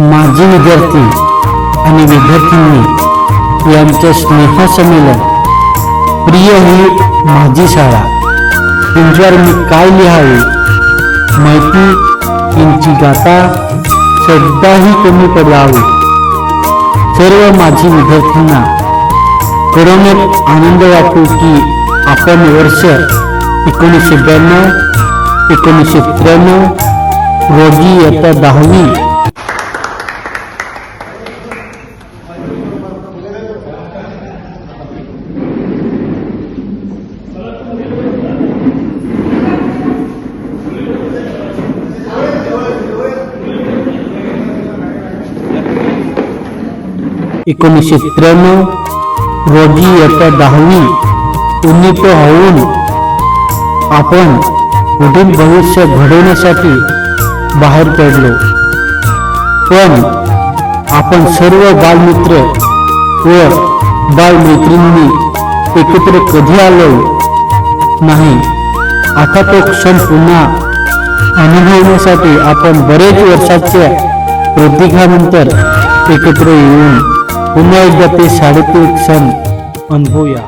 माजी विद्यार्थी आणि विद्यार्थिनी यांचं स्नेहसंमेलन प्रिय ही माझी शाळा. तुमच्यावर मी काय लिहावे माहिती यांची गाता श्रद्धाही कमी पडावी. सर्व माझी विद्यार्थ्यांना कळवण्यात आनंद वाटतो की आपण वर्ष एकोणीसशे ब्याण्णव एकोणीसशे त्र्याण्णव रोजी इयत्ता दहावी एकोणीसशे त्र्याण्णव रोजी इयत्ता दहावी उन्नीत होऊन आपण पुढील भविष्य घडवण्यासाठी बाहेर पडलो. पण आपण सर्व बालमित्र व बालमैत्रिणी एकत्र कधी आलो नाही. आता तो क्षण पुन्हा अनुभवण्यासाठी आपण बरेच वर्षाच्या प्रतीकानंतर एकत्र येऊन पुन्हा एकदा ते शाळेतील क्षण अनुभवूया.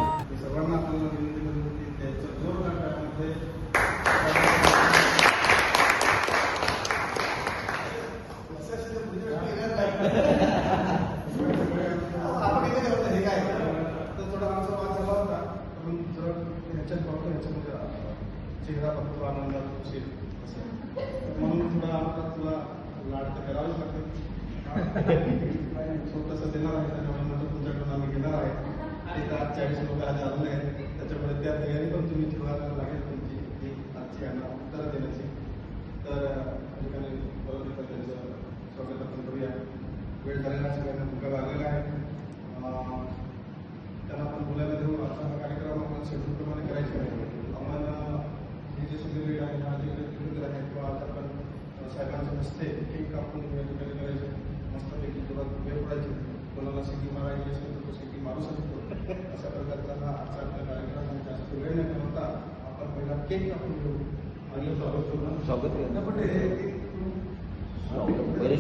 चेहरा बघतो आनंदात खुशीत असं म्हणून थोडा आम्हाला तुला लाड तर करावंच लागतं छोटस देणार आहे त्याच्यामुळे म्हणतो तुमच्याकडून आम्ही घेणार आहे. ते तर आज चाळीस लोक आज आलेले आहेत. त्याच्यामुळे त्या तयारी पण तुम्ही ठेवा लागेल तुमची ही आजची यांना उत्तर देण्याची. तर ठिकाणी परत त्यांचं स्वागत आपण करूया. वेळ झालेला सगळ्यांना मुका लागेल. हस्ते केक कापून ठिकाणी करायचे मस्तपैकी जोरात वेळ पडायचे कोणाला सिटी मारायची असेल तर तो शेती मारू शकतो अशा प्रकारचा हा आजचा आपला कार्यक्रम आहे जास्त वेळ न करता आपण पहिला केक कापून घेऊ आणि स्वागत स्वागत। है। ना हे- पहिले